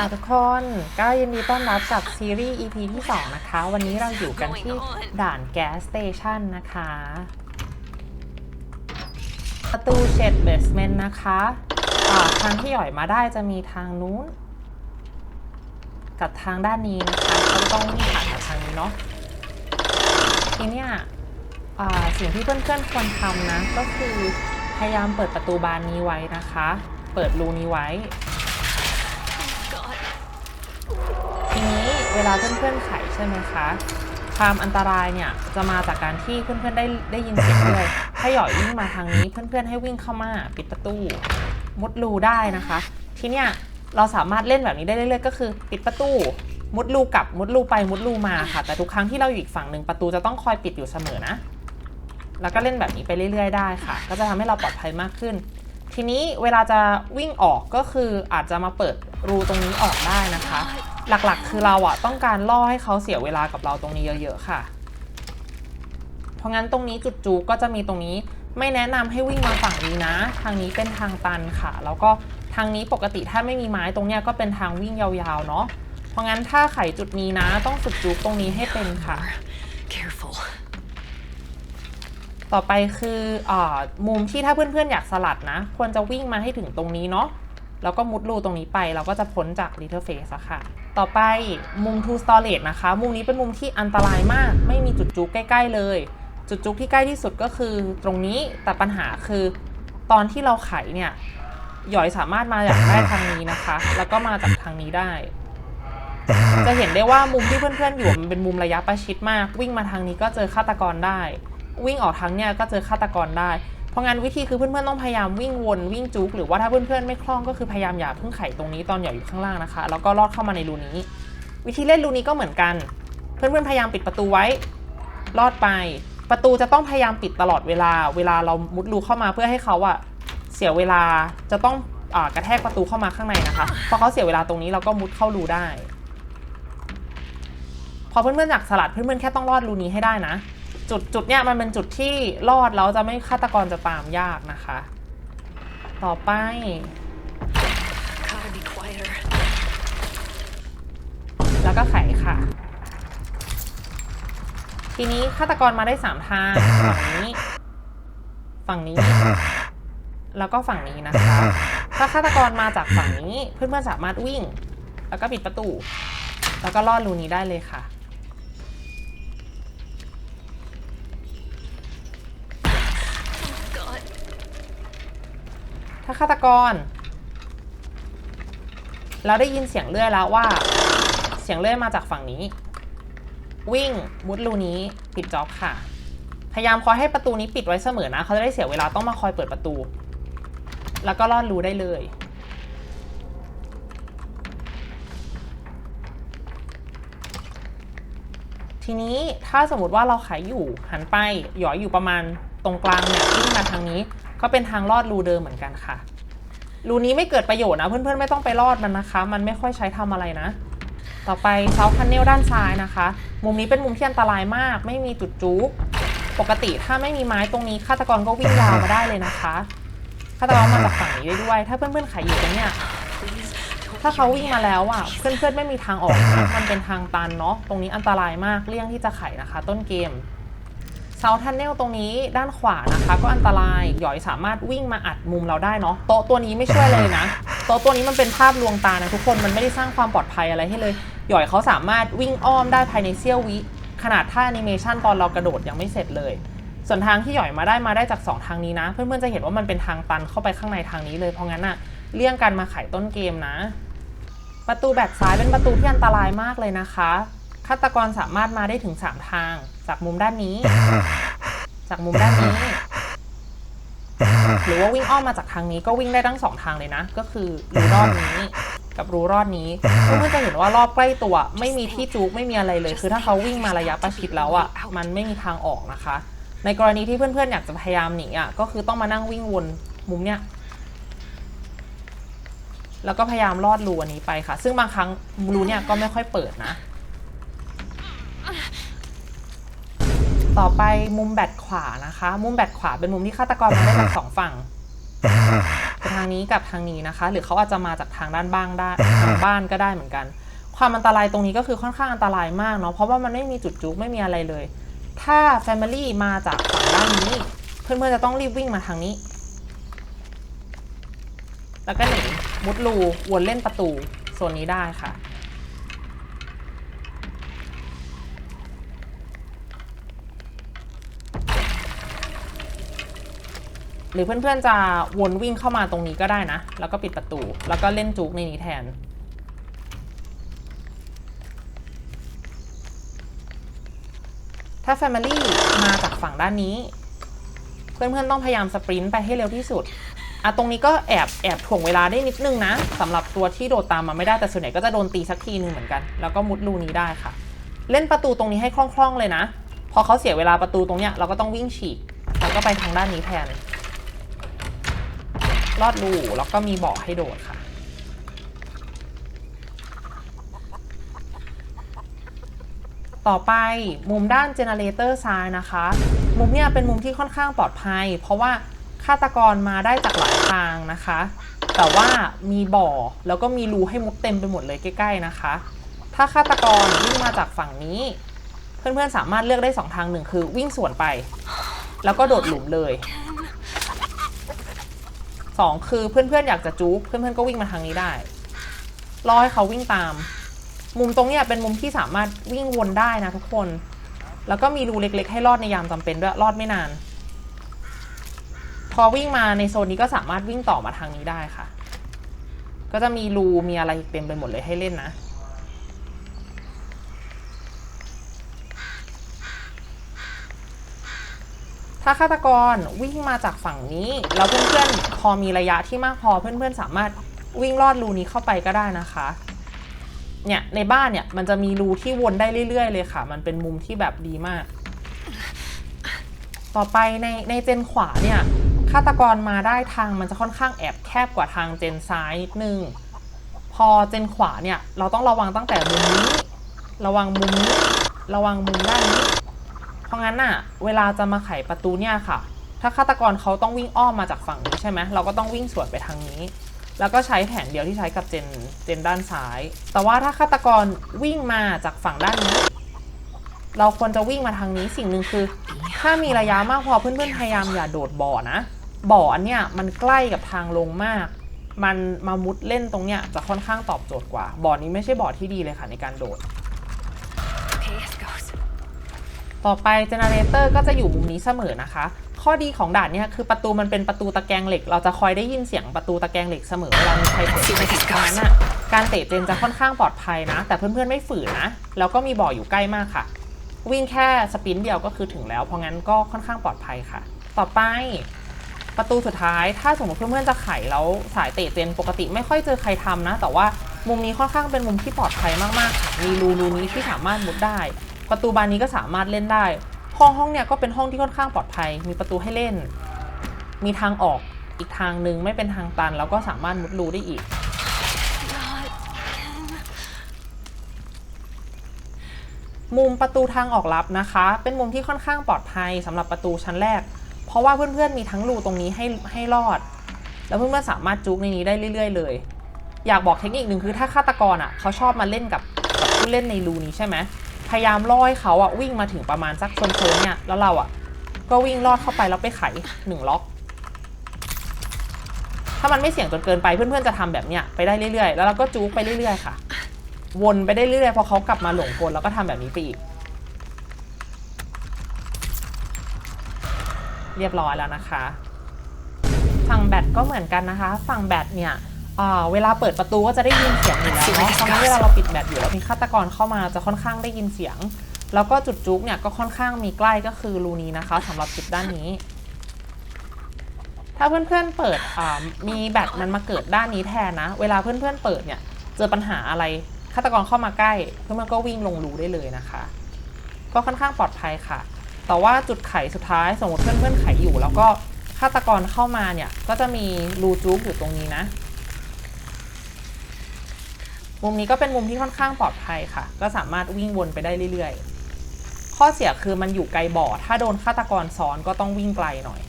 ค่ะทุกคนก็ยินดีต้อนรับกับซีรีส์ EP ที่ 2 นะคะ วันนี้เราอยู่กันที่ด่านแก๊สสเตชันนะคะ ประตูเช็ดเบสเมนต์นะคะทางที่หย่อยมาได้จะมีทางนู้น กับทางด้านนี้นะคะก็ต้องวิ่งผ่านกับทางนี้เนาะทีเนี้ยสิ่งที่เพื่อนๆควรทำนะ ก็คือพยายามเปิดประตูบานนี้ไว้นะคะ เปิดรูนี้ไว้ ทีนี้เวลาเพื่อนๆไขใช่ไหมคะความอันตรายเนี่ยจะมาจากการที่เพื่อนๆได้ได้ยินเสียงด้วยถ้าหยอยวิ่งมาทางนี้เพื่อนๆให้วิ่งเข้ามาปิดประตูมุดรูได้นะคะ ทีเนี้ยเราสามารถเล่นแบบนี้ได้เรื่อยๆก็คือ ปิดประตูมุดรูกลับมุดรูไปมุดรูมาค่ะ แต่ทุกครั้งที่เราอยู่อีกฝั่งหนึ่งประตูจะต้องคอยปิดอยู่เสมอนะ แล้วก็เล่นแบบนี้ไปเรื่อย ๆ ได้ค่ะ ก็จะทำให้เราปลอดภัยมากขึ้น ทีนี้เวลาจะวิ่งออกก็คืออาจจะมาเปิดรูตรงนี้ออกได้นะคะ หลักๆ คือเราอะต้องการล่อให้เขาเสียเวลากับเราตรงนี้เยอะๆค่ะ เพราะงั้นตรงนี้จุดจูก็จะมีตรงนี้ไม่แนะนำให้วิ่งมาฝั่งนี้นะ ทางนี้เป็นทางตันค่ะ แล้วก็ทางนี้ปกติถ้าไม่มีไม้ตรงเนี้ยก็เป็นทางวิ่งยาวๆเนาะ เพราะงั้นถ้าไขจุดนี้นะ ต้องฝึกจูตรงนี้ให้เป็นค่ะ Careful. ต่อไปคืออามุมที่ถ้าเพื่อนๆอยากสลัดนะ ควรจะวิ่งมาให้ถึงตรงนี้เนาะ แล้วก็มุดรูตรงนี้ไป เราก็จะพ้นจาก Little Face อะค่ะ ต่อไปมุม Two Storage นะคะ มุมนี้เป็นมุมที่อันตรายมาก ไม่มีจุดจุกใกล้ ๆ เลย จุดจุกที่ใกล้ที่สุดก็คือตรงนี้แต่ปัญหาคือตอนที่เราไขเนี่ยหยอยสามารถมาจากได้ทางนี้นะคะ แล้วก็มาจากทางนี้ได้ จะเห็นได้ว่ามุมที่เพื่อนๆอยู่มันเป็นมุมระยะประชิดมาก วิ่งมาทางนี้ก็เจอฆาตกรได้ วิ่งออกทางเนี่ยก็เจอฆาตกรได้ เพราะงั้นวิธีคือเพื่อนๆต้องพยายามวิ่งวนวิ่งจุกหรือว่าถ้าเพื่อนๆไม่คล่องก็คือพยายามอย่าเพิ่งไขตรงนี้ตอนหย่ออยู่ข้างล่างนะคะ แล้วก็ลอดเข้ามาในรูนี้ วิธีเล่นรูนี้ก็เหมือนกัน เพื่อนๆพยายามปิดประตูไว้ ลอดไป ประตูจะต้องพยายามปิดตลอดเวลา เวลาเรามุดรูเข้ามาเพื่อให้เขาอะเสียเวลาจะต้องอกระแทกประตูเข้ามาข้างในนะคะพอเขาเสียเวลาตรงนี้เราก็มุดเข้ารูได้ พอเพื่อนๆอยากสลัดเพื่อนๆแค่ต้องรอดรูนี้ให้ได้นะ จุดจุดเนี้ยมันเป็นจุดที่รอดแล้วจะไม่ฆาตกรจะตามยากนะคะ ต่อไป Gotta be quieter. แล้วก็ไขค่ะ ทีนี้ฆาตกรมาได้สามทางฝั่งนี้ ฝั่งนี้ แล้วก็ฝั่งนี้นะคะ ถ้าฆาตกรมาจากฝั่งนี้เพื่อนๆสามารถวิ่ง แล้วก็ปิดประตู แล้วก็ลอดรูนี้ได้เลยค่ะ ถ้าฆาตกร เราได้ยินเสียงเลื่อยแล้วว่า เสียงเลื่อยมาจากฝั่งนี้ วิ่งมุดรูนี้ปิดจ็อบค่ะ พยายามคอยให้ประตูนี้ปิดไว้เสมอนะ เขาจะได้เสียเวลาต้องมาคอยเปิดประตู แล้วก็ลอดรูได้เลยทีนี้ถ้าสมมติว่าเราขายอยู่หันไปหยอยอยู่ประมาณตรงกลางเนี่ยวิ่งมาทางนี้ ก็เป็นทางลอดรูเดิมเหมือนกันค่ะ รูนี้ไม่เกิดประโยชน์นะ เพื่อนๆไม่ต้องไปลอดมันนะคะ มันไม่ค่อยใช้ทำอะไรนะ ต่อไปเซาคันเนลด้านซ้ายนะคะ มุมนี้เป็นมุมที่อันตรายมาก ไม่มีจุดจุกปกติถ้าไม่มีไม้ตรงนี้ฆาตกรก็วิ่งยาวมาได้เลยนะคะฆาตกรมาจากฝั่งนี้ได้ด้วย ถ้าเพื่อนๆขายอยู่ตรงเนี้ยถ้าเขาวิ่งมาแล้วอะเพื่อนๆไม่มีทางออกนะมันเป็นทางตันเนาะตรงนี้อันตรายมากเลี่ยงที่จะไขนะคะ ต้นเกม เซาทันเนลตรงนี้ด้านขวานะคะก็อันตรายหยอยสามารถวิ่งมาอัดมุมเราได้เนาะโต๊ะตัวนี้ไม่ช่วยเลยนะโต๊ะตัวนี้มันเป็นภาพลวงตานะทุกคนมันไม่ได้สร้างความปลอดภัยอะไรให้เลย หยอยเขาสามารถวิ่งอ้อมได้ภายในเสี้ยววิขนาดท่าแอนิเมชันตอนเรากระโดดยังไม่เสร็จเลย ส่วนทางที่หย่อยมาได้มาได้จากสองทางนี้นะ เพื่อนๆจะเห็นว่ามันเป็นทางตันเข้าไปข้างในทางนี้เลยเพราะงั้นอะเลี่ยงการมาไขต้นเกมนะ ประตูแบ็กซ้ายเป็นประตูที่อันตรายมากเลยนะคะ ฆาตกรสามารถมาได้ถึง3ทาง จากมุมด้านนี้ จากมุมด้านนี้ หรือว่าวิ่งอ้อมมาจากทางนี้ก็วิ่งได้ทั้งสองทางเลยนะ ก็คือรูรอดนี้ กับรูรอดนี้เพื่อนๆจะเห็นว่ารอบใกล้ตัว ไม่มีที่จุกไม่มีอะไรเลย คือถ้าเขาวิ่งมาระยะประชิดแล้วอะมันไม่มีทางออกนะคะ ในกรณีที่เพื่อนๆอยากจะพยายามหนีอะก็คือต้องมานั่งวิ่งวนมุมเนี้ยแล้วก็พยายามลอดรูอันนี้ไปค่ะ ซึ่งบางครั้งรูเนี่ยก็ไม่ค่อยเปิดนะ ต่อไปมุมแบตขวานะคะ มุมแบตขวาเป็นมุมที่ฆาตกรมาได้จากสองฝั่งจะทางนี้กับทางนี้นะคะ หรือเขาอาจจะมาจากทางด้านบ้างได้ทางบ้านก็ได้เหมือนกัน ความอันตรายตรงนี้ก็คือค่อนข้างอันตรายมากเนาะเพราะว่ามันไม่มีจุดจุกไม่มีอะไรเลย ถ้า Family มาจากฝั่งด้านนี้ เพื่อนๆจะต้องรีบวิ่งมาทางนี้ แล้วก็หนีมุดรูวนเล่นประตูโซนนี้ได้ค่ะ หรือเพื่อนๆจะวนวิ่งเข้ามาตรงนี้ก็ได้นะ แล้วก็ปิดประตู แล้วก็เล่นจุกในนี้แทน ถ้า Family มาจากฝั่งด้านนี้ เพื่อนๆต้องพยายามสปรินต์ไปให้เร็วที่สุดอะตรงนี้ก็แอบแอบถ่วงเวลาได้นิดนึงนะสำหรับตัวที่โดดตามมาไม่ได้แต่ส่วนใหญ่ก็จะโดนตีสักทีนึงเหมือนกัน แล้วก็มุดรูนี้ได้ค่ะ เล่นประตูตรงนี้ให้คล่องๆเลยนะ พอเขาเสียเวลาประตูตรงเนี้ยเราก็ต้องวิ่งฉีกแล้วก็ไปทางด้านนี้แทน ลอดรูแล้วก็มีเบาะให้โดดค่ะ ต่อไปมุมด้านเจเนเรเตอร์ซ้ายนะคะ มุมเนี้ยเป็นมุมที่ค่อนข้างปลอดภัย เพราะว่าฆาตกรมาได้จากหลายทางนะคะ แต่ว่ามีบ่อแล้วก็มีรูให้มุดเต็มไปหมดเลยใกล้ๆนะคะ ถ้าฆาตกรวิ่งมาจากฝั่งนี้เพื่อนๆสามารถเลือกได้สองทางหนึ่งคือวิ่งสวนไป แล้วก็โดดหลุมเลย สองคือเพื่อนๆอยากจะจุกเพื่อนๆก็วิ่งมาทางนี้ได้รอให้เขาวิ่งตาม มุมตรงเนี้ยเป็นมุมที่สามารถวิ่งวนได้นะทุกคน แล้วก็มีรูเล็กๆ ให้รอดในยามจำเป็นด้วยรอดไม่นาน พอวิ่งมาในโซนนี้ก็สามารถวิ่งต่อมาทางนี้ได้ค่ะ ก็จะมีรูมีอะไรเต็มไปหมดเลยให้เล่นนะ ถ้าฆาตกรวิ่งมาจากฝั่งนี้ แล้วเพื่อนๆพอมีระยะที่มากพอเพื่อนๆสามารถวิ่งลอดรูนี้เข้าไปก็ได้นะคะเนี่ยในบ้านเนี่ยมันจะมีรูที่วนได้เรื่อย ๆ เลยค่ะ มันเป็นมุมที่แบบดีมาก ต่อไปในในเจนขวาเนี่ยฆาตกรมาได้ทางมันจะค่อนข้างแอบแคบกว่าทางเจนซ้ายนิดนึงพอเจนขวาเนี่ยเราต้องระวังตั้งแต่มุมนี้ ระวังมุมนี้ ระวังมุมด้านนี้ เพราะงั้นน่ะ เวลาจะมาไขประตูเนี่ยค่ะ ถ้าฆาตกรเขาต้องวิ่งอ้อมมาจากฝั่งนี้ใช่ไหมเราก็ต้องวิ่งสวนไปทางนี้ แล้วก็ใช้แผนเดียวที่ใช้กับเจนเจนด้านซ้าย แต่ว่าถ้าฆาตกรวิ่งมาจากฝั่งด้านนี้ เราควรจะวิ่งมาทางนี้สิ่งหนึ่งคือ ถ้ามีระยะมากพอเพื่อนๆพยายามอย่าโดดบ่อนะบ่ออันเนี้ยมันใกล้กับทางลงมาก มันมามุดเล่นตรงเนี้ยจะค่อนข้างตอบโจทย์กว่า บ่อนี้ไม่ใช่บ่อที่ดีเลยค่ะในการโดด ต่อไปเจเนเรเตอร์ก็จะอยู่มุมนี้เสมอนะคะ ข้อดีของด่านเนี่ยคือประตูมันเป็นประตูตะแกรงเหล็ก เราจะคอยได้ยินเสียงประตูตะแกรงเหล็กเสมอเวลามีใครเปิดประตูเพราะฉะนั้นน่ะการเตะเจนจะค่อนข้างปลอดภัยนะ แต่เพื่อนๆไม่ฝืนนะ แล้วก็มีบ่ออยู่ใกล้มากค่ะ วิ่งแค่สปินเดียวก็คือถึงแล้ว เพราะงั้นก็ค่อนข้างปลอดภัยค่ะ ต่อไปประตูสุดท้าย ถ้าสมมติเพื่อนๆจะไขแล้วสายเตะเจนปกติไม่ค่อยเจอใครทำนะ แต่ว่ามุมนี้ค่อนข้างเป็นมุมที่ปลอดภัยมากๆค่ะมีรูรูนี้ที่สามารถมุดได้ ประตูบานนี้ก็สามารถเล่นได้ ห้องห้องเนี่ยก็เป็นห้องที่ค่อนข้างปลอดภัย มีประตูให้เล่น มีทางออกอีกทางหนึ่งไม่เป็นทางตัน แล้วก็สามารถมุดรูได้อีก มุมประตูทางออกลับนะคะ เป็นมุมที่ค่อนข้างปลอดภัยสำหรับประตูชั้นแรก เพราะว่าเพื่อนๆมีทั้งรูตรงนี้ให้ให้รอด แล้วเพื่อนๆสามารถจุกในนี้ได้เรื่อย ๆ เลย อยากบอกเทคนิคหนึ่งคือถ้าฆาตกรอะเขาชอบมาเล่นกับกับผู้เล่นในรูนี้ใช่ไหม พยายามล่อให้เขาอะวิ่งมาถึงประมาณสักโซนๆเนี่ย แล้วเราอะก็วิ่งลอดเข้าไปแล้วไปไขหนึ่งล็อก ถ้ามันไม่เสี่ยงจนเกินไปเพื่อนๆจะทำแบบเนี้ยไปได้เรื่อยๆ แล้วเราก็จูกไปเรื่อยๆค่ะ วนไปได้เรื่อยๆพอเขากลับมาหลงกลแล้วก็ทำแบบนี้ไปอีก เรียบร้อยแล้วนะคะ ฝั่งแบตก็เหมือนกันนะคะ ฝั่งแบตเนี่ย เวลาเปิดประตูก็จะได้ยินเสียงอยู่แล้วเนาะเพราะงั้นเวลาเราปิดแบตอยู่แล้วมีฆาตกรเข้ามาจะค่อนข้างได้ยินเสียง แล้วก็จุดจุกเนี่ยก็ค่อนข้างมีใกล้ก็คือรูนี้นะคะสำหรับจุดด้านนี้ ถ้าเพื่อนๆเปิดอ่ามีแบตมันมาเกิดด้านนี้แทนนะ เวลาเพื่อนๆเปิดเนี่ยเจอปัญหาอะไรฆาตกรเข้ามาใกล้ เพื่อนๆก็วิ่งลงรูได้เลยนะคะ ก็ค่อนข้างปลอดภัยค่ะ แต่ว่าจุดไขสุดท้ายสมมติเพื่อนๆไขอยู่ แล้วก็ฆาตกรเข้ามาเนี่ยก็จะมีรูจุกอยู่ตรงนี้นะ มุมนี้ก็เป็นมุมที่ค่อนข้างปลอดภัยค่ะ ก็สามารถวิ่งวนไปได้เรื่อยๆ ข้อเสียคือมันอยู่ไกลบ่อ ถ้าโดนฆาตกรซ้อนก็ต้องวิ่งไกลหน่อย